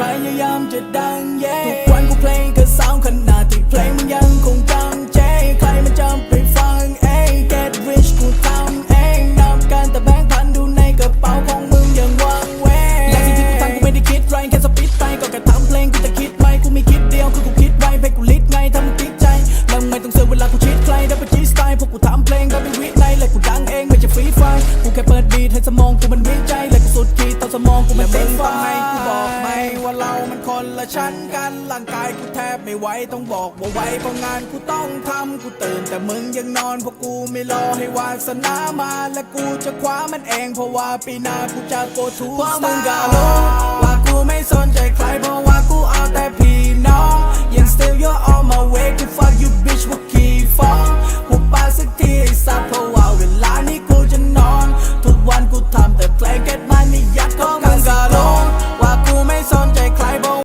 พยายามจะดังเย่ทุกวันกูเพลงก็สาวขนาดที่เพลงมันยังคงดังเจ ใครมันจะไปฟังเอ้ get rich กูทำเองนับกันแต่แบงค์พันดูในกระเป๋าของมึงย่างวังเวและสิ่งที่กูทำกูไม่ได้คิดไรแค่สปิดไปก็แค่ทำเพลงกูจะคิดไหมกูมีคิดเดียวคือกูคิดไว้เพลงกูลิดไงทำติดใจแล้วไม่ต้องเสือเวลากูชิดใครได้ไปจีสไตล์พวกกูทำเพลงก็เป็นวินัยและกูดังเองไม่ใช่ฟรีไฟล์กูแค่เปิดบีทให้สมองกูมันวิจัยและกูสุดขีดตอนสมองกูมันเต้นไฟ คนละชั้นกันร่างกายกูแทบไม่ไหวต้องบอกว่าไหวเพราะงานกูต้องทำกูตื่นแต่มึงยังนอนเพราะกูไม่รอให้วาสนามาและกูจะคว้ามันเองเพราะว่าปีหน้ากูจะโกทูเพราะมึงก็รู้ว่ากูไม่สนใจใคร